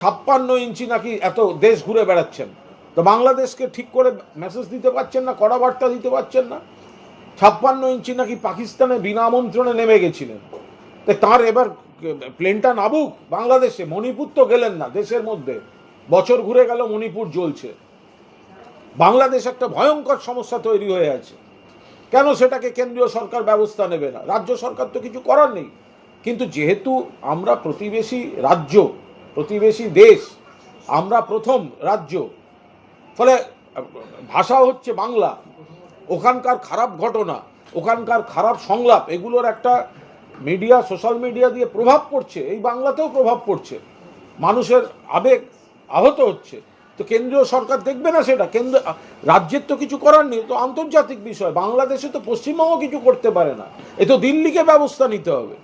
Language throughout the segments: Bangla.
ছাপ্পান্ন ইঞ্চি নাকি এত দেশ ঘুরে বেড়াচ্ছেন। তো বাংলাদেশকে ঠিক করে মেসেজ দিতে পারছেন না কড়া বার্তা দিতে পারছেন না। ছাপ্পান্ন ইঞ্চি নাকি পাকিস্তানে বিনা আমন্ত্রণে নেমে গেছিলেন। তো তার এবার প্লেনটা নাবুক, বাংলাদেশে। মণিপুর তো গেলেন না দেশের মধ্যে। বছর ঘুরে গেল, মণিপুর জ্বলছে। বাংলাদেশ একটা ভয়ঙ্কর সমস্যা তৈরি হয়ে আছে। কেন সেটাকে কেন্দ্রীয় সরকার ব্যবস্থা নেবে না? রাজ্য সরকার তো কিছু করার নেই। কিন্তু যেহেতু আমরা প্রতিবেশী রাজ্য প্রতিবেশী দেশ, আমরা প্রথম রাজ্য। ফলে, ভাষা হচ্ছে বাংলা। ওখানকার খারাপ ঘটনা, ওখানকার খারাপ সংলাপ, এগুলোর একটা মিডিয়া সোশ্যাল মিডিয়া দিয়ে প্রভাব পড়ছে। এই বাংলাতেও প্রভাব পড়ছে। মানুষের আবেগ আহত হচ্ছে। তো কেন্দ্রীয় সরকার দেখবে না সেটা? কেন্দ্র, রাজ্যের তো কিছু করার নেই, তো আন্তর্জাতিক বিষয়। বাংলাদেশে তো পশ্চিমবঙ্গ কিছু করতে পারে না। এ তো দিল্লিকে ব্যবস্থা নিতে হবে।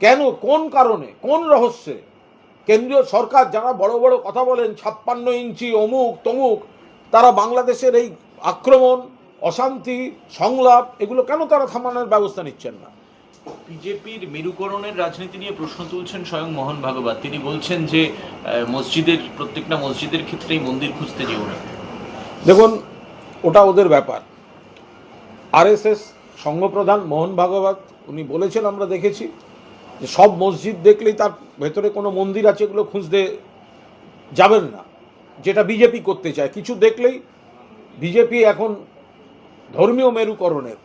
কেন? কোন কারণে? কোন রহস্যে? কেন্দ্রীয় সরকার যারা বড় বড় কথা বলেন ছাপ্পান্ন ইঞ্চি অমুক তমুক তারা বাংলাদেশের এই আক্রমণ অশান্তি সংলাপ এগুলো কেন তারা থামানোর ব্যবস্থা নিচ্ছেন না? বিজেপির মেরুকরণের রাজনীতি নিয়ে প্রশ্ন তুলছেন স্বয়ং মোহন ভাগবত। তিনি বলছেন যে মসজিদের প্রত্যেকটা মসজিদের ক্ষেত্রেই মন্দির খুঁজতে যেও না। দেখুন ওটা ওদের ব্যাপার। আরএসএস সংঘপ্রধান মোহন ভাগবত উনি বলেছেন আমরা দেখেছি। সব মসজিদ দেখলেই তার ভেতরে কোনো মন্দির আছে এগুলো খুঁজতে যাবেন না। যেটা বিজেপি করতে চায়। কিছু দেখলেই বিজেপি এখন ধর্মীয় মেরুকরণের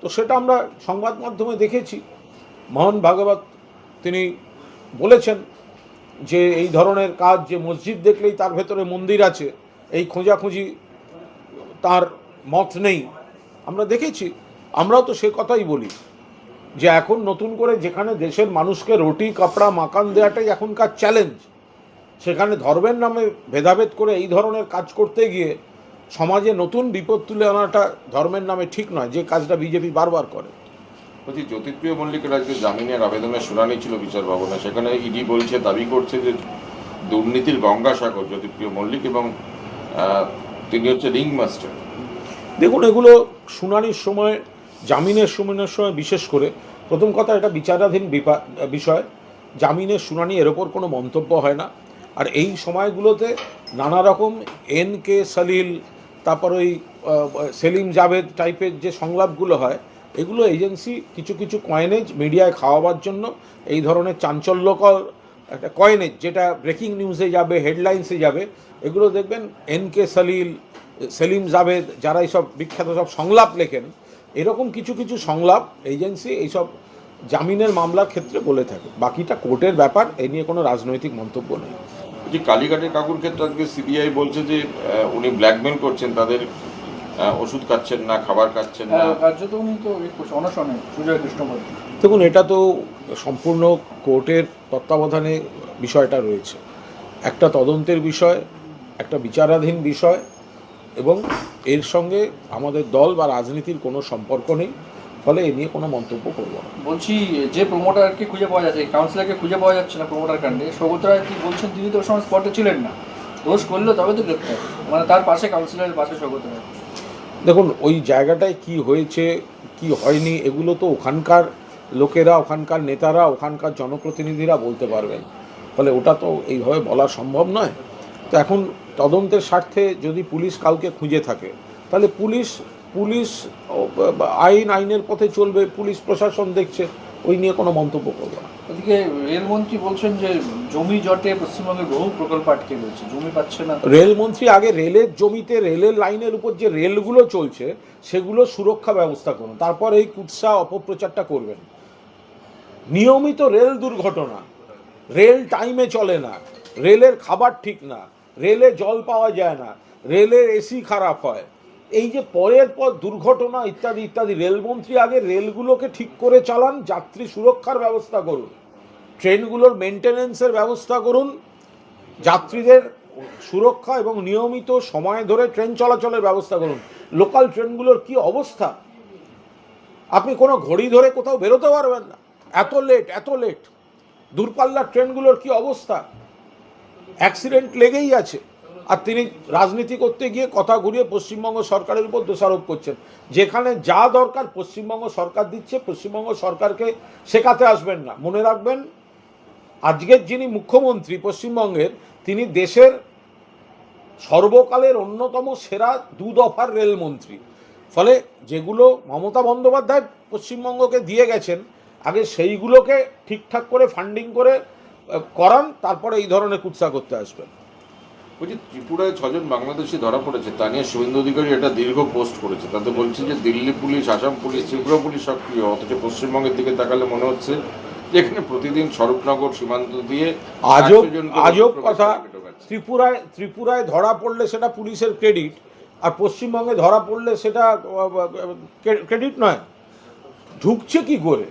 তো সেটা আমরা সংবাদ মাধ্যমে দেখেছি। মোহন ভাগবত তিনি বলেছেন যে এই ধরনের কাজ, যে মসজিদ দেখলেই তার ভেতরে মন্দির আছে, এই খোঁজাখুঁজি তার মত নেই। আমরা দেখেছি। আমরাও তো সে কথাই বলি। যে এখন নতুন করে যেখানে দেশের মানুষকে রুটি কাপড়া মাকান দেওয়াটাই এখনকার চ্যালেঞ্জ সেখানে ধর্মের নামে ভেদাভেদ করে এই ধরনের কাজ করতে গিয়ে সমাজে নতুন বিপদ তুলে আনাটা ধর্মের নামে ঠিক নয় যে কাজটা বিজেপি বারবার করে। বলছি জ্যোতিপ্রিয় মল্লিকের আজকে জামিনের আবেদনের শুনানি ছিল বিচার ভবনে সেখানে ইডি বলছে দাবি করছে যে দুর্নীতির গঙ্গাসাগর জ্যোতিপ্রিয় মল্লিক এবং তিনি হচ্ছে রিং মাস্টার দেখুন এগুলো শুনানির সময় জামিনের শুনানির সময় বিশেষ করে প্রথম কথা এটা বিচারাধীন বিষয়। জামিনের শুনানি এর ওপর কোনো মন্তব্য হয় না। আর এই সময়গুলোতে নানা রকম এন কে সলিল, তারপর ওই সেলিম জাভেদ টাইপের যে সংলাপগুলো হয়, এগুলো এজেন্সি কিছু কিছু কয়েনেজ মিডিয়ায় খাওয়াবার জন্য এই ধরনের চাঞ্চল্যকর একটা কয়েনেজ যেটা ব্রেকিং নিউজে যাবে হেডলাইন্সে যাবে, এগুলো দেখবেন এন কে সলিল, সেলিম জাভেদ, যারা এইসব বিখ্যাত সব সংলাপ লেখেন এরকম কিছু কিছু সংলাপ এজেন্সি এইসব জামিনের মামলার ক্ষেত্রে বলে থাকে। বাকিটা কোর্টের ব্যাপার এ নিয়ে কোনো রাজনৈতিক মন্তব্য নেই। যে কালীঘাটের কাকুর ক্ষেত্রে আজকে সিবিআই বলছে যে উনি ব্ল্যাকমেল করছেন তাদের ওষুধ খাচ্ছেন না খাবার খাচ্ছেন না। কার্যত তো অনশনে সুজয় কৃষ্ণমূর্তি দেখুন এটা তো সম্পূর্ণ কোর্টের তত্ত্বাবধানে বিষয়টা রয়েছে। একটা তদন্তের বিষয় একটা বিচারাধীন বিষয় এবং এর সঙ্গে আমাদের দল বা রাজনীতির কোনো সম্পর্ক নেই ফলে এ নিয়ে কোনো মন্তব্য করব না। বলছি যে প্রমোটারকে খুঁজে পাওয়া যাচ্ছে কাউন্সিলরকে খুঁজে পাওয়া যাচ্ছে না প্রমোটার কাণ্ডে সৌগত রায় কি বলছেন তিনি তো সময় স্পটে ছিলেন না। দোষ করলে তবে তো গ্রেপ্তার মানে তার পাশে কাউন্সিলরের পাশে সৌগত রায় দেখুন ওই জায়গাটায় কি হয়েছে কি হয়নি এগুলো তো ওখানকার লোকেরা ওখানকার নেতারা ওখানকার জনপ্রতিনিধিরা বলতে পারবেন। ফলে ওটা তো এইভাবে বলা সম্ভব নয়। তো এখন তদন্তের স্বার্থে যদি পুলিশ কাউকে খুঁজে থাকে তাহলে পুলিশ পুলিশ আইন আইনের পথে চলবে পুলিশ প্রশাসন দেখছে ওই নিয়ে কোনো মন্তব্য করব না। ওদিকে রেলমন্ত্রী বলছেন যে জমি জটে পশ্চিমবঙ্গের বহু প্রকল্প আটকে রয়েছে জমি পাচ্ছে না। রেলমন্ত্রী আগে রেলের জমিতে রেলের লাইনের উপর যে রেলগুলো চলছে সেগুলো সুরক্ষা ব্যবস্থা করুন তারপর এই কুৎসা অপপ্রচারটা করবেন। নিয়মিত রেল দুর্ঘটনা রেল টাইমে চলে না রেলের খাবার ঠিক না রেলে জল পাওয়া যায় না, রেলের এসি খারাপ হয়। এই যে পরের পর দুর্ঘটনা ইত্যাদি ইত্যাদি, রেলমন্ত্রী আগে রেলগুলোকে ঠিক করে চালান, যাত্রী সুরক্ষার ব্যবস্থা করুন, ট্রেনগুলোর মেনটেনেন্সের ব্যবস্থা করুন, যাত্রীদের সুরক্ষা এবং নিয়মিত সময় ধরে ট্রেন চলাচলের ব্যবস্থা করুন। লোকাল ট্রেনগুলোর কি অবস্থা? আপনি কোনো ঘড়ি ধরে কোথাও বেরোতে পারবেন না। এত লেট এত লেট দূরপাল্লার ট্রেনগুলোর কি অবস্থা? অ্যাক্সিডেন্ট লেগেই আছে। আর তিনি রাজনীতি করতে গিয়ে কথা ঘুরিয়ে পশ্চিমবঙ্গ সরকারের উপর দোষারোপ করছেন। যেখানে যা দরকার পশ্চিমবঙ্গ সরকার দিচ্ছে, পশ্চিমবঙ্গ সরকারকে শেখাতে আসবেন না। মনে রাখবেন, আজকের যিনি মুখ্যমন্ত্রী পশ্চিমবঙ্গের, তিনি দেশের সর্বকালের অন্যতম সেরা দু দফার রেলমন্ত্রী। ফলে যেগুলো মমতা বন্দ্যোপাধ্যায় পশ্চিমবঙ্গকে দিয়ে গেছেন, আগে সেইগুলোকে ঠিকঠাক করে ফান্ডিং করে করান তারপরে এই ধরনের কুৎসা করতে আসবেন। বলছি ত্রিপুরায় ছজন বাংলাদেশি ধরা পড়েছে তা নিয়ে শুভেন্দু অধিকারী একটা দীর্ঘ পোস্ট করেছে। তাতে বলছে যে Delhi police Assam police Tripura police সক্রিয় অথচ পশ্চিমবঙ্গের দিকে তাকালে মনে হচ্ছে যে এখানে প্রতিদিন স্বরূপনগর সীমান্ত দিয়ে আজব 100 আজব কথা। ত্রিপুরায় ত্রিপুরায় ধরা পড়লে সেটা পুলিশের ক্রেডিট আর পশ্চিমবঙ্গে ধরা পড়লে সেটা ক্রেডিট নয়। ঢুকছে কি করে?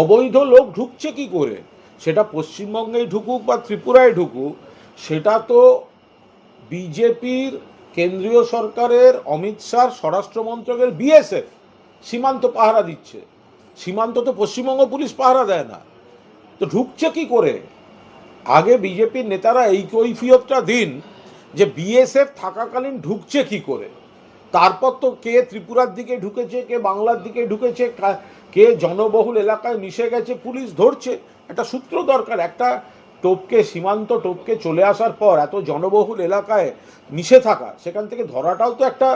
অবৈধ লোক ঢুকছে কি করে? সেটা পশ্চিমবঙ্গেই ঢুকুক বা ত্রিপুরায় ঢুকুক, সেটা তো বিজেপির কেন্দ্রীয় সরকারের, অমিত শাহ স্বরাষ্ট্র মন্ত্রকের বিএসএফ সীমান্ত পাহারা দিচ্ছে। সীমান্ত তো পশ্চিমবঙ্গ পুলিশ পাহারা দেয় না। তো ঢুকছে কি করে? আগে বিজেপির নেতারা এই কৈফিয়তটা দিন যে বিএসএফ থাকাকালীন ঢুকছে কি করে? তারপর তো কে ত্রিপুরার দিকে ঢুকেছে, কে বাংলার দিকে ঢুকেছে, কে জনবহুল এলাকায় মিশে গেছে, পুলিশ ধরছে। একটা সূত্র দরকার, একটা টোপকে, সীমান্ত টোপকে চলে আসার পর এত জনবহুল এলাকায় মিশে থাকা, সেখান থেকে ধরাটাও তো একটা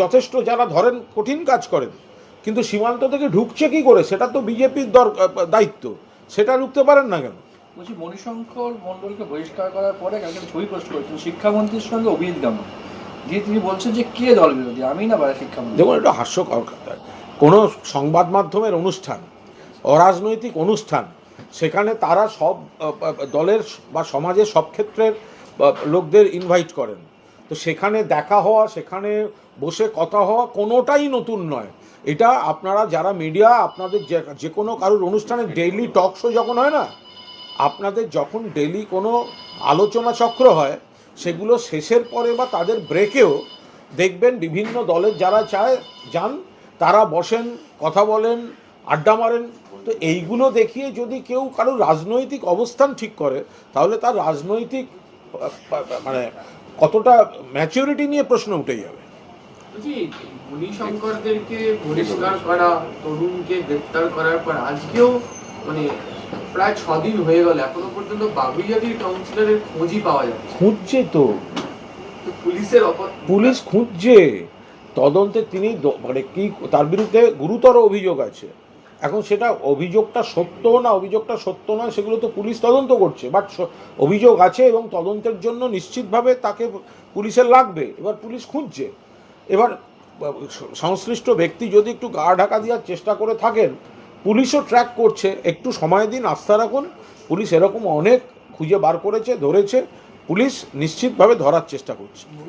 যথেষ্ট যারা ধরেন কঠিন কাজ করেন। কিন্তু সীমান্ত থেকে ঢুকছে কি করে? সেটা তো বিজেপির দায়িত্ব। সেটা ঢুকতে পারেন না কেন? বলছি, মণিশঙ্কর মণ্ডলকে বহিষ্কার করার পরে কালকে ছবি পোস্ট করেছেন, শিক্ষামন্ত্রীর সঙ্গে অভিজিৎ গাঙ্গুলি। দিয়ে তিনি বলছেন যে কে দল বিরোধী? আমি না বারা শিক্ষামন্ত্রী দেখুন, এটা হাস্যকর কোনো সংবাদ মাধ্যমের অনুষ্ঠান, অরাজনৈতিক অনুষ্ঠান, সেখানে তারা সব দলের বা সমাজের সব ক্ষেত্রের লোকদের ইনভাইট করেন। তো সেখানে দেখা হওয়া, সেখানে বসে কথা হওয়া কোনোটাই নতুন নয়। এটা আপনারা যারা মিডিয়া আপনাদের যে যে কোনো কারোর অনুষ্ঠানে ডেইলি টক শো যখন হয় না, আপনাদের যখন ডেইলি কোনো আলোচনা চক্র হয় সেগুলো শেষের পরে বা তাদের ব্রেকেও দেখবেন বিভিন্ন দলের যারা চায়, যান, তারা বসেন, কথা বলেন, আড্ডা মারেন। তো এইগুলো দেখিয়ে যদি কেউ কারও রাজনৈতিক অবস্থান ঠিক করে, তাহলে তার রাজনৈতিক মানে কতটা ম্যাচিউরিটি নিয়ে প্রশ্ন উঠে যাবে। বলছি মণিশঙ্করদেরকে বহিষ্কার করা, তরুণকে গ্রেপ্তার করার পর আজকেও মানে প্রায় ছ দিন হয়ে গেল এখনও পর্যন্ত বাগুইয়াটির কাউন্সিলরের খোঁজই পাওয়া যাচ্ছে খুঁজছে তো। তো পুলিশের পুলিশ খুঁজছে। তদন্তে তিনি মানে কি তার বিরুদ্ধে গুরুতর অভিযোগ আছে। এখন সেটা অভিযোগটা সত্য না অভিযোগটা সত্য নয় সেগুলো তো পুলিশ তদন্ত করছে। বাট অভিযোগ আছে এবং তদন্তের জন্য নিশ্চিতভাবে তাকে পুলিশের লাগবে। এবার পুলিশ খুঁজছে। এবার সংশ্লিষ্ট ব্যক্তি যদি একটু গা ঢাকা দেওয়ার চেষ্টা করে থাকেন পুলিশও ট্র্যাক করছে। একটু সময় দিন, আস্থা রাখুন। পুলিশ এরকম অনেক খুঁজে বার করেছে, ধরেছে। পুলিশ নিশ্চিতভাবে ধরার চেষ্টা করছে।